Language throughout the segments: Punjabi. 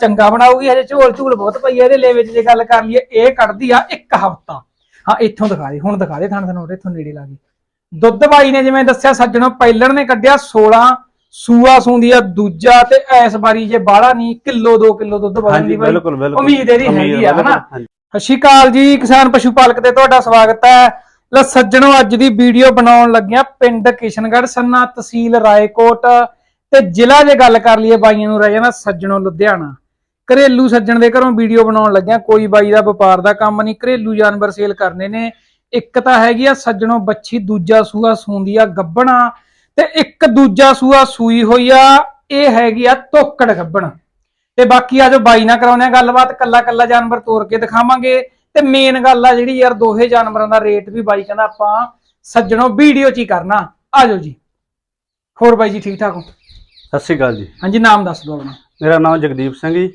ਚੰਗਾ ਬਣਾਉਗੀ ਹਜੇ ਝੋਲ ਝੂਲ ਬਹੁਤ ਪਈ ਆ ਇਹਦੇ ਲੇਵੇ 'ਚ ਜੇ ਗੱਲ ਕਰ ਲਈਏ ਇਹ ਕੱਢਦੀ ਆ ਇੱਕ ਹਫਤਾ। ਹਾਂ ਇੱਥੋਂ ਦਿਖਾ ਦੇ ਹੁਣ ਦਿਖਾ ਦੇ ਥਣ ਥਨੋਟ ਇੱਥੋਂ ਨੇੜੇ ਲਾ ਕੇ। ਦੁੱਧ ਬਾਈ ਨੇ ਜਿਵੇਂ ਦੱਸਿਆ ਸੱਜਣੋ ਪਹਿਲਣ ਨੇ ਕੱਢਿਆ 16 ਸੂਆ ਸੂੰਦੀ ਆ ਦੂਜਾ ਤੇ ਐਸ ਵਾਰੀ ਜੇ ਬਾਹਲਾ ਨਹੀਂ ਕਿਲੋ 2 ਕਿਲੋ ਦੁੱਧ ਵਧਣ ਹਾਂਜੀ ਦੀ ਬਾਈ ਉਮੀਦ ਇਹਦੀ ਹੈਗੀ ਆ ਹਨਾ। ਸਤਿ ਸ਼੍ਰੀ ਅਕਾਲ ਜੀ ਕਿਸਾਨ ਪਸ਼ੂ ਪਾਲਕ ਤੇ ਤੁਹਾਡਾ ਸਵਾਗਤ ਹੈ। ਲੈ ਸੱਜਣੋ ਅੱਜ ਦੀ ਵੀਡੀਓ ਬਣਾਉਣ ਲੱਗਿਆ ਪਿੰਡ ਕਿਸ਼ਨਗੜ੍ਹ ਸੰਨਾ ਤਹਿਸੀਲ ਰਾਏਕੋਟ ਤੇ ਜ਼ਿਲ੍ਹਾ ਜੇ ਗੱਲ ਕਰ ਲਈਏ ਬਾਈਆਂ ਨੂੰ ਰਹਿ ਜਾਣਾ ਸੱਜਣੋ ਲੁਧਿਆਣਾ। ਘਰੇਲੂ ਸੱਜਣ ਦੇ ਘਰੋਂ ਵੀਡੀਓ ਬਣਾਉਣ ਲੱਗਿਆ ਕੋਈ ਬਾਈ ਦਾ ਵਪਾਰ ਦਾ ਕੰਮ ਨਹੀਂ ਘਰੇਲੂ ਜਾਨਵਰ ਸੇਲ ਕਰਨੇ ਨੇ। ਇੱਕ ਤਾਂ ਹੈਗੀ ਆ ਸੱਜਣੋ ਬੱਚੀ ਦੂਜਾ ਸੂਆ ਸੂੰਦੀ ਆ ਗੱਬਣਾ ਤੇ ਇੱਕ ਦੂਜਾ ਸੂਆ ਸੂਈ ਹੋਈ ਆ ਇਹ ਹੈਗੀ ਆ ਤੋਕੜ ਗੱਬਣ। ਤੇ ਬਾਕੀ ਆ ਜੋ ਬਾਈ ਨਾਲ ਕਰਾਉਨੇ ਆ ਗੱਲਬਾਤ ਕੱਲਾ ਕੱਲਾ ਜਾਨਵਰ ਤੋੜ ਕੇ ਦਿਖਾਵਾਂਗੇ। ਤੇ ਮੇਨ ਗੱਲ ਆ ਜਿਹੜੀ ਯਾਰ ਦੋਹੇ ਜਾਨਵਰਾਂ ਦਾ ਰੇਟ ਵੀ ਬਾਈ ਕਹਿੰਦਾ ਆਪਾਂ ਸੱਜਣੋ ਵੀਡੀਓ 'ਚ ਹੀ ਕਰਨਾ। ਆਜੋ ਜੀ। ਹੋਰ ਬਾਈ ਜੀ ਠੀਕ ਠਾਕ ਹੋ? ਸਤਿ ਸ਼੍ਰੀ ਅਕਾਲ ਜੀ। ਹਾਂਜੀ ਨਾਮ ਦੱਸ ਦਿਓ ਆਪਣਾ। ਮੇਰਾ ਨਾਮ ਜਗਦੀਪ ਸਿੰਘ ਜੀ।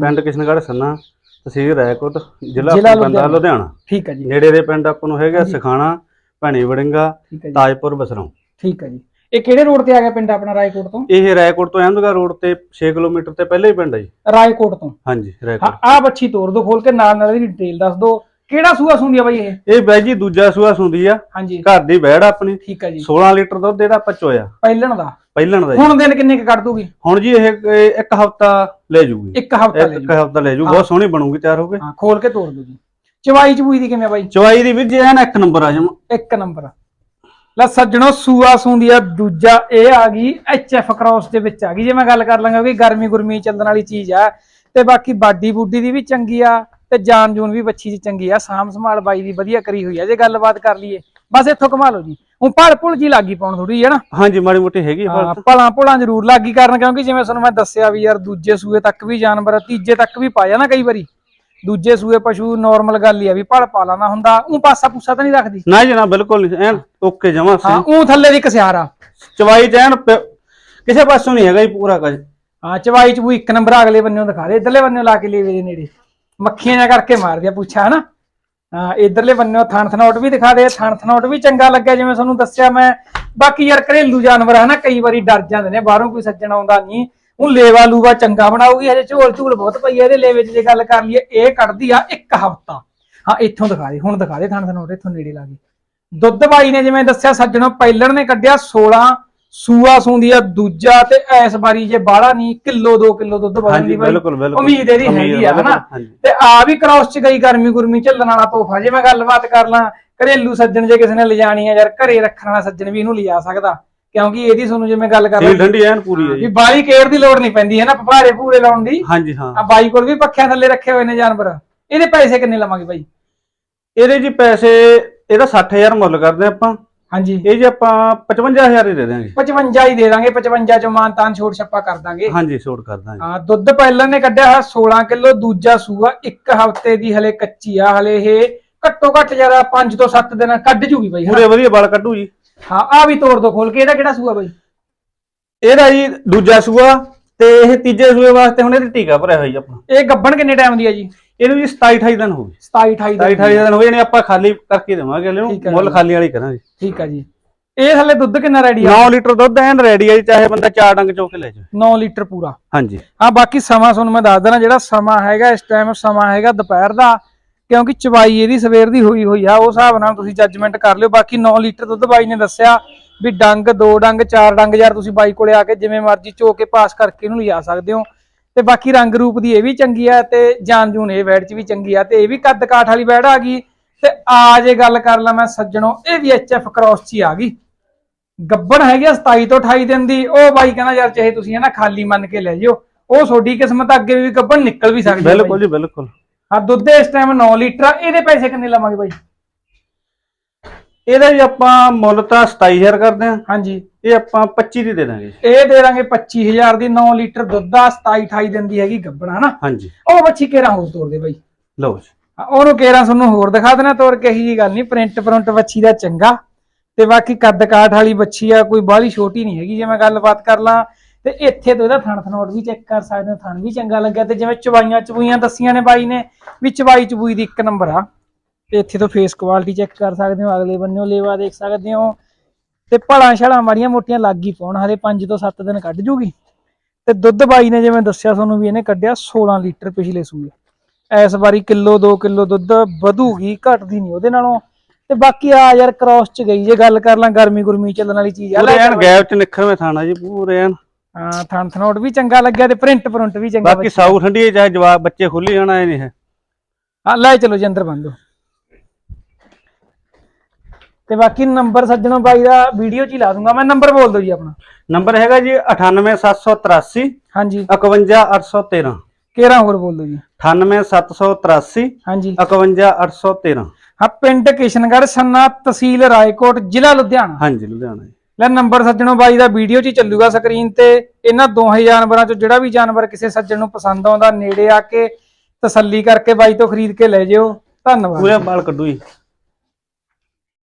ਪਿੰਡ ਕਿਸ਼ਨਗੜ੍ਹ ਸੰਨਾ ਤਹਿਸੀਲ ਰਾਏਕੋਟ ਜ਼ਿਲ੍ਹਾ ਬੰਦਾ ਲੁਧਿਆਣਾ। ਠੀਕ ਹੈ ਜੀ। ਨੇੜੇ ਦੇ ਪਿੰਡ ਆਪਾਂ ਨੂੰ ਹੈਗਾ। ਸਖਾਣਾ ਭੈਣੀ ਵੜਿੰਗਾ ਤਾਜਪੁਰ ਬਸਰੋਂ। ਠੀਕ ਹੈ ਜੀ। ਇਹ ਕਿਹੜੇ ਰੋਡ ਤੇ ਆ ਗਿਆ ਪਿੰਡ ਆਪਣਾ ਰਾਏਕੋਟ ਤੋਂ? ਇਹ ਰਾਏਕੋਟ ਤੋਂ ਅਹਿਮਦਗੜ੍ਹ ਰੋਡ ਤੇ 6 ਕਿਲੋਮੀਟਰ ਤੇ ਪਹਿਲੇ ਹੀ ਪਿੰਡ ਹੈ ਜੀ। ਰਾਏਕੋਟ ਤੋਂ? ਹਾਂਜੀ ਰਾਏਕੋਟ। ਆ ਬੱਚੀ ਤੋੜ ਦੋ ਖੋਲ ਕੇ ਨਾਲ ਨਾਲ ਇਹਦੀ ਡਿਟੇਲ ਦੱਸ ਦਿਓ। ਕਿਹੜਾ ਸੂਆ ਸੁੰਦੀ ਆ ਬਾਈ ਇਹ? ਇਹ ਬਾਈ ਜੀ ਦੂਜਾ ਸੂਆ ਸੁੰਦੀ ਆ। ਹਾਂਜੀ। ਘਰ ਦੀ ਬੈੜ ਆਪਣੀ। ਠੀਕ ਹੈ ਜੀ। 16 ਲੀਟਰ ਦੁੱਧ ਇਹਦਾ ਆਪਾਂ ਚੋਇਆ। ਪਹਿਲਣ ਦਾ। ਪਹਿਲਣ ਦਾ ਜੀ। ਹੁਣ ਦਿਨ ਕਿੰਨੇ ਕੁ ਕੱਢ ਦੂਗੀ? ਹੁਣ ਜੀ ਇਹ ਇਹ ਇੱਕ ਹਫਤਾ ਲੈ ਜੂਗੀ। ਇੱਕ ਹਫਤਾ ਲੈ ਇੱਕ ਹਫਤਾ ਲੈ ਜੂ। ਬਹੁਤ ਸੋਹਣੀ ਬਣੂਗੀ ਤਿਆਰ ਹੋ ਕੇ। ਹਾਂ ਖੋਲ ਕੇ ਤੋੜ ਦੋ ਜੀ। ਚਵਾਈ ਚਬੂਈ ਦੀ ਕਿਵੇਂ ਬਾਈ? ਚਵਾਈ ਦੀ ਵੀਰ ਜੀ ਐਨ ਇੱਕ ਨੰਬਰ ਆ ਜਾਵਾਂ ਇੱਕ ਨੰਬਰ ਲੈ ਸੱਜਣੋ ਸੂਆ ਸੂੰਦੀ ਆ ਦੂਜਾ ਇਹ ਆ ਗਈ ਐਫ ਕ੍ਰਾਸ ਦੇ ਵਿੱਚ ਆ ਗਈ। ਜੇ ਮੈਂ ਗੱਲ ਕਰ ਲਾਂਗਾ ਕਿ ਗਰਮੀ ਗੁਰਮੀ ਚੱਲਣ ਵਾਲੀ ਚੀਜ਼ ਆ ਤੇ ਬਾਕੀ ਬਾਡੀ ਬੁੱਡੀ ਦੀ ਵੀ ਚੰਗੀ ਆ ਤੇ ਜਾਨ ਜੂਨ ਵੀ ਬੱਚੀ ਦੀ ਚੰਗੀ ਆ ਸਾਮ ਸੰਭਾਲ ਬਾਈ ਦੀ ਵਧੀਆ ਕਰੀ ਹੋਈ ਆ। ਜੇ ਗੱਲਬਾਤ ਕਰ ਲਈਏ ਬਸ ਇੱਥੋਂ ਕਮਾ ਲਓ ਜੀ। ਹੁਣ ਭੜ ਭੁੜ ਜੀ ਲੱਗੀ ਪਾਉਣ ਥੋੜੀ ਹੈ ਨਾ? ਹਾਂਜੀ ਮਾੜੀ ਮੋਟੀ ਹੈਗੀ ਆ ਹਾਂ, ਫ਼ਰਕ ਭਲਾਂ ਭੁਲਾਂ ਜ਼ਰੂਰ ਲੱਗੀ ਕਰਨ ਕਿਉਂਕਿ ਜਿਵੇਂ ਤੁਹਾਨੂੰ ਮੈਂ ਦੱਸਿਆ ਵੀ ਯਾਰ ਦੂਜੇ ਸੂਏ ਤੱਕ ਵੀ ਜਾਨਵਰ ਆ, ਤੀਜੇ ਤੱਕ ਵੀ ਪਾਇਆ ਨਾ ਕਈ ਵਾਰੀ। ਦੂਜੇ ਸੂਏ ਪਸ਼ੂ ਨਾਰਮਲ ਗੱਲ ਹੀ ਆ ਵੀ ਭੜ ਪਾ ਲਾਣਾ ਹੁੰਦਾ ਉਹ ਪਾਸਾ ਪੂਸਾ ਤਾਂ ਨਹੀਂ ਰੱਖਦੀ। ਨਾ ਜੀ ਨਾ ਬਿਲਕੁਲ ਨਹੀਂ ਐਨ ਓਕੇ ਜਮਾ ਹਾਂ ਉਹ ਥੱਲੇ ਦੀ ਕਸਿਆਰ ਆ। ਚਵਾਈ ਚ ਐਨ ਪ- ਕਿਸੇ ਪਾਸੋਂ ਨਹੀਂ ਹੈਗਾ ਜੀ ਪੂਰਾ ਕੁਝ। ਹਾਂ ਚਵਾਈ ਚਬੂ ਇੱਕ ਨੰਬਰ ਅਗਲੇ ਬੰਨਿਓ ਦਿਖਾ ਦੇ ਇਧਰਲੇ ਬੰਨਿਓ ਲਾ ਕੇ ਲੇਵੇ ਦੇ ਨੇੜੇ। ਮੱਖੀਆਂ ਜਿਹਾ ਕਰਕੇ ਮਾਰ ਦਿਆ ਪੁੱਛਾ ਹਨਾ ਹਾਂ ਇਧਰਲੇ ਬੰਨਿਓ ਥਣ ਥਨੌਟ ਵੀ ਦਿਖਾ ਦੇ ਥਣ ਥਨੌਟ ਵੀ ਚੰਗਾ ਲੱਗਿਆ, ਜਿਵੇਂ ਤੁਹਾਨੂੰ ਦੱਸਿਆ ਮੈਂ। ਬਾਕੀ ਯਾਰ ਘਰੇਲੂ ਜਾਨਵਰ ਹਨਾ ਕਈ ਵਾਰੀ ਡਰ ਜਾਂਦੇ ਨੇ, ਬਾਹਰੋਂ ਕੋਈ ਸੱਜਣ ਆਉਂਦਾ ਨਹੀਂ। ਉਹ ਲੇਵਾ ਲੂਵਾ ਚੰਗਾ ਬਣਾਉਗੀ ਹਜੇ ਝੋਲ ਝੂਲ ਬਹੁਤ ਪਈ ਆ, ਇਹਦੇ ਲੇਵੇ 'ਚ ਜੇ ਗੱਲ ਕਰ ਲਈਏ, ਇਹ ਕੱਢਦੀ ਆ ਇੱਕ ਹਫਤਾ। ਹਾਂ, ਇੱਥੋਂ ਦਿਖਾ ਦੇ, ਹੁਣ ਦਿਖਾ ਦੇ ਥਣ ਥਨੌਟ ਇੱਥੋਂ ਨੇੜੇ ਲਾ ਗਈ ਦੁੱਧ ਬਾਈ ਨੇ ਜਿਵੇਂ ਦੱਸਿਆ, ਸੱਜਣੋ ਪਹਿਲਣ ਨੇ ਕੱਢਿਆ 16 ਸੂਆ ਸੂੰਦੀ ਆ ਦੂਜਾ ਤੇ ਐਸ ਵਾਰੀ ਜੇ ਬਾਹਲਾ ਨਹੀਂ ਕਿਲੋ 2 ਕਿਲੋ ਦੁੱਧ ਵਧਣ ਦੀ ਬਾਈ। ਬਿਲਕੁਲ ਬਿਲਕੁਲ। ਉਮੀਦ ਇਹਦੀ ਹੈਗੀ ਆ ਹਨਾ? ਤੇ ਆ ਵੀ ਕ੍ਰਾਸ ਚ ਗਈ ਗਰਮੀ ਗੁਰਮੀ ਝੱਲਣ ਵਾਲਾ ਤੋਹਫਾ। ਜੇ ਮੈਂ ਗੱਲਬਾਤ ਕਰ ਲਾਂ ਘਰੇਲੂ ਸੱਜਣ ਜੇ ਕਿਸੇ ਨੇ ਲਿਜਾਣੀ ਆ ਯਾਰ ਘਰੇ ਰੱਖਣ ਵਾਲਾ ਸੱਜਣ ਵੀ ਇਹਨੂੰ ਲਿਜਾ ਸਕਦਾ। ਕਿਉਂਕਿ ਇਹਦੀ ਤੁਹਾਨੂੰ ਜਿਵੇਂ ਗੱਲ ਕਰ ਠੰਡੀ ਐਨ ਪੂਰੀ ਹੈ ਜੀ। ਬਾਲੀ ਕੇਅਰ ਦੀ ਲੋੜ ਨਹੀਂ ਪੈਂਦੀ ਹੈ ਨਾ ਪਪਾਰੇ ਪੂਰੇ ਲਾਉਣ ਦੀ। ਹਾਂਜੀ ਹਾਂ। ਆ ਬਾਈ ਕੋਲ ਵੀ ਪੱਖਿਆਂ ਥੱਲੇ ਰੱਖੇ ਹੋਏ ਨੇ ਜਾਨਵਰ। ਇਹਦੇ ਪੈਸੇ ਕਿੰਨੇ ਲਵਾਂਗੇ ਬਾਈ? ਇਹਦੇ ਜੀ ਪੈਸੇ ਇਹਦਾ 60000 ਮੁੱਲ ਕਰਦੇ ਆਪਾਂ। ਹਾਂਜੀ। ਇਹ ਜੀ ਆਪਾਂ 55000 ਹੀ ਦੇ ਦਿਆਂਗੇ। 55 ਹੀ ਦੇ ਦਾਂਗੇ 55 ਚੋਂ ਮਾਨਤਾਨ ਛੋੜ ਛੱਪਾ ਕਰ ਦਾਂਗੇ। ਹਾਂਜੀ ਛੋੜ ਕਰ ਦਾਂਗੇ। ਹਾਂ ਦੁੱਧ ਪਹਿਲਾਂ ਨੇ ਕੱਢਿਆ ਹੋਇਆ 16 ਕਿਲੋ ਦੂਜਾ ਸੂਆ ਇੱਕ ਹਫ਼ਤੇ ਦੀ ਹਲੇ ਕੱਚੀ ਆ ਹਲੇ ਇਹ ਘੱਟੋ ਘੱਟ ਜ਼ਿਆਦਾ 5 ਤੋਂ 7 ਦਿਨ ਕੱਢ ਜੂਗੀ ਬਾਈ? ਪੂਰੇ ਵਧੀਆ ਵਾਲ ਕੱਢੂ ਜੀ। ਹਾਂ ਆ ਵੀ ਤੋੜ ਦੋ ਖੋਲ ਕੇ ਇਹਦਾ ਕਿਹੜਾ ਸੂਆ ਬਾਈ? ਇਹਦਾ ਜੀ ਦੂਜਾ ਸੂਆ ਤੇ ਇਹ ਤੀਜੇ ਸੂਏ ਵਾਸਤੇ ਹੁਣ ਇਹਦੇ ਟੀਕਾ ਭਰਿਆ ਹੋਇਆ ਜੀ ਆਪਣਾ। ਇਹ ਗੱਬਣ ਕਿੰਨੇ ਟਾਈਮ ਦੀ ਹੈ ਜੀ? ਇਹਨੂੰ ਜੀ 27 28 ਦਿਨ ਹੋ ਗਏ। 27 28 27 28 ਦਿਨ ਹੋ ਨੇ ਆਪਾਂ ਖਾਲੀ ਕਰਕੇ ਦੇਵਾਂਗੇ ਅਗਲੇ ਨੂੰ ਮੁੱਲ। ਖਾਲੀ ਵਾਲੀ ਕਰਾਂਗੇ। ਠੀਕ ਆ ਜੀ। ਇਹ ਥੱਲੇ ਦੁੱਧ ਕਿੰਨਾ ਰੈਡੀ ਆ? 9 ਲੀਟਰ ਦੁੱਧ ਐਨ ਰੈਡੀ ਹੈ ਜੀ ਚਾਹੇ ਬੰਦਾ ਚਾਰ ਡੰਗ ਚੋ ਕੇ ਲੈ ਜਾਵੇ। 9 ਲੀਟਰ ਪੂਰਾ। ਹਾਂਜੀ। ਹਾਂ ਬਾਕੀ ਸਮਾਂ ਤੁਹਾਨੂੰ ਮੈਂ ਦੱਸ ਦੇਣਾ ਜਿਹੜਾ ਸਮਾਂ ਹੈਗਾ ਇਸ ਟਾਈਮ ਸਮਾਂ ਹੈਗਾ ਦੁਪਹਿਰ ਦਾ ਕਿਉਂਕਿ ਚਵਾਈ ਇਹਦੀ ਸਵੇਰ ਦੀ ਹੋਈ ਹੋਈ ਆ ਉਸ ਹਿਸਾਬ ਨਾਲ ਤੁਸੀਂ ਜੱਜਮੈਂਟ ਕਰ ਲਿਓ। ਬਾਕੀ 9 ਲੀਟਰ ਦੁੱਧ ਬਾਈ ਨੇ ਦੱਸਿਆ ਵੀ ਡੰਗ ਦੋ ਡੰਗ ਚਾਰ ਡੰਗ ਯਾਰ ਤੁਸੀਂ ਬਾਈ ਕੋਲੇ ਆ ਕੇ ਜਿਵੇਂ ਮਰਜ਼ੀ ਚੋ ਕੇ ਪਾਸ ਕਰਕੇ ਇਹਨੂੰ ਲਿਜਾ ਸਕਦੇ ਹੋ। ਤੇ ਬਾਕੀ ਰੰਗ ਰੂਪ ਦੀ ਇਹ ਵੀ ਚੰਗੀ ਆ ਤੇ ਜਾਨ ਜੂਨ ਇਹ ਵੈੜ ਚ ਵੀ ਚੰਗੀ ਆ ਤੇ ਇਹ ਵੀ ਕੱਦ ਕਾਠ ਵਾਲੀ ਵੈੜ ਆ ਗਈ। ਤੇ ਆ ਜੇ ਗੱਲ ਕਰ ਲਾਂ ਮੈਂ ਸੱਜਣੋ ਇਹ ਵੀ ਐਚਐਫ ਕ੍ਰਾਸ ਚ ਹੀ ਆ ਗਈ। ਗੱਬਣ ਹੈਗੀ ਆ 27 ਤੋਂ 28 ਦਿਨ ਦੀ ਉਹ ਬਾਈ ਕਹਿੰਦਾ ਯਾਰ ਚਾਹੇ ਤੁਸੀਂ ਹੈ ਨਾ ਖਾਲੀ ਮੰਨ ਕੇ ਲੈ ਜਿਓ ਉਹ ਤੁਹਾਡੀ ਕਿਸਮਤ ਅੱਗੇ ਵੀ ਗੱਬਣ ਨਿਕਲ ਵੀ ਸਕਦੀ ਹੈ ਬਿਲਕੁਲ ਜੀ ਬਿਲਕੁਲ। ਹਾਂ ਦੁੱਧ ਇਸ ਟਾਈਮ 9 ਲੀਟਰ ਆ ਇਹਦੇ ਪੈਸੇ ਕਿੰਨੇ ਲਵਾਂਗੇ ਬਾਈ? ਇਹਦਾ ਜੀ ਆਪਾਂ ਮੁੱਲ ਤਾਂ 27000 ਕਰਦੇ ਆ ਹਾਂਜੀ। ਇਹ ਆਪਾਂ 25 ਦੀ ਦੇ ਦਾਂਗੇ ਇਹ ਦੇ ਦਾਂਗੇ 25000 ਦੀ 9 ਲੀਟਰ ਦੁੱਧ ਆ 27 28 ਦਿਨ ਦੀ ਹੈਗੀ ਗੱਬਣ ਹਨਾ? ਹਾਂਜੀ। ਉਹ ਬੱਚੀ ਕੇਰਾ ਹੋਰ ਤੋੜ ਦੇ ਬਾਈ। ਲਓ ਜੀ। ਹਾਂ, ਉਹਨੂੰ ਕੇਰਾ ਤੁਹਾਨੂੰ ਹੋਰ ਦਿਖਾ ਦੇਣਾ ਤੋੜ ਕੇ ਜੀ ਗੱਲ ਨਹੀਂ ਪ੍ਰਿੰਟ ਪ੍ਰਿੰਟ ਬੱਚੀ ਦਾ ਚੰਗਾ। ਤੇ ਬਾਕੀ ਕੱਦ ਕਾਠ ਵਾਲੀ ਬੱਚੀ ਆ ਕੋਈ ਬਾਹਲੀ ਛੋਟੀ ਨਹੀਂ ਹੈਗੀ ਜੇ ਮੈਂ ਗੱਲਬਾਤ ਕਰ ਲਾਂ। ਤੇ ਇੱਥੇ ਤੋਂ ਇਹਦਾ ਥਣ ਥਨੋਟ ਵੀ ਚੈੱਕ ਕਰ ਸਕਦੇ ਹੋ ਥਣ ਵੀ ਚੰਗਾ ਲੱਗਿਆ। ਤੇ ਜਿਵੇਂ ਚਵਾਈਆਂ ਚਬੂਈਆਂ ਦੱਸੀਆਂ ਨੇ ਬਾਈ ਨੇ ਵੀ ਚਵਾਈ ਚਬੂਈ ਦੀ ਇੱਕ ਨੰਬਰ ਆ। ਤੇ ਇੱਥੇ ਤੋਂ ਫੇਸ ਕੁਆਲਿਟੀ ਚੈੱਕ ਕਰ ਸਕਦੇ ਹੋ ਅਗਲੇ ਬੰਨਿਓ ਲੇਵਾ ਦੇਖ ਸਕਦੇ ਹੋ। ਤੇ ਭਲਾਂ ਛਲਾਂ ਮਾੜੀਆਂ ਮੋਟੀਆਂ ਲੱਗ ਹੀ ਪਾਉਣ ਹਲੇ 5 ਤੋਂ 7 ਦਿਨ ਕੱਢ ਜੂਗੀ। ਤੇ ਦੁੱਧ ਬਾਈ ਨੇ ਜਿਵੇਂ ਦੱਸਿਆ ਤੁਹਾਨੂੰ ਵੀ ਇਹਨੇ ਕੱਢਿਆ 16 ਲੀਟਰ ਪਿਛਲੇ ਸੂਏ। ਇਸ ਵਾਰੀ ਕਿਲੋ 2 ਕਿਲੋ ਦੁੱਧ ਵਧੂਗੀ ਘਟਦੀ ਨਹੀਂ ਉਹਦੇ ਨਾਲੋਂ। ਤੇ ਬਾਕੀ ਆ ਯਾਰ ਕ੍ਰਾਸ ਚ ਗਈ ਜੇ ਗੱਲ ਕਰ ਲਾਂ ਗਰਮੀ ਗੁਰਮੀ ਚੱਲਣ ਵਾਲੀ ਚੀਜ਼ ਆ ਪੂਰੇ ਐਨ ਗੈਪ ਚ ਨਿਖਰਵੇਂ ਥਾਣਾ ਜੀ ਪੂਰੇ ਐਨ। ਹਾਂ ਥਣ ਥਣੋਟ ਵੀ ਚੰਗਾ ਲੱਗਿਆ ਤੇ ਪ੍ਰਿੰਟ ਪ੍ਰਿੰਟ ਵੀ ਚੰਗਾ ਬਾਕੀ ਸਾਊ ਠੰਡੀ ਚਾਹੇ ਜਵਾਬ ਬੱਚੇ ਖੁੱਲੀ ਜਾਣਾ ਇਹ। ਨਹੀਂ ਹੈ ਹਾਂ ਲੈ ਚਲੋ ਜੀ ਅੰਦਰ ਬੰਦੋ ਤੇ ਬਾਕੀ ਨੰਬਰ ਸੱਜਣੋ ਬਾਈ ਦਾ ਵੀਡੀਓ 'ਚ ਹੀ ਲਾ ਦੂੰਗਾ। ਮੈਂ ਨੰਬਰ ਬੋਲ ਦਿਓ ਜੀ ਆਪਣਾ। ਨੰਬਰ ਹੈਗਾ ਜੀ 98783 ਹਾਂਜੀ। 51813 ਕਿਹੜਾ ਹੋਰ ਬੋਲ ਦਿਓ ਜੀ। 98783 ਹਾਂਜੀ। 51813 ਹਾਂ ਪਿੰਡ ਕਿਸ਼ਨਗੜ੍ਹ ਸੰਨਾ ਤਹਿਸੀਲ ਰਾਏਕੋਟ ਜ਼ਿਲ੍ਹਾ ਲੁਧਿਆਣਾ। ਹਾਂਜੀ ਲੁਧਿਆਣਾ ਜੀ। ਲੈ ਨੰਬਰ ਸੱਜਣੋ ਬਾਈ ਦਾ ਵੀਡੀਓ 'ਚ ਹੀ ਚੱਲੂਗਾ ਸਕਰੀਨ ਤੇ। ਇਹਨਾਂ ਦੋਹਾਂ ਜਾਨਵਰਾਂ 'ਚੋਂ ਜਿਹੜਾ ਵੀ ਜਾਨਵਰ ਕਿਸੇ ਸੱਜਣ ਨੂੰ ਪਸੰਦ ਆਉਂਦਾ ਨੇੜੇ ਆ ਕੇ ਤਸੱਲੀ ਕਰਕੇ ਬਾਈ ਤੋਂ ਖਰੀਦ ਕੇ ਲੈ ਜਿਓ। ਧੰਨਵਾਦ। ਪੂਰੇ ਬਾਲ ਕੱਢੂ ਜੀ।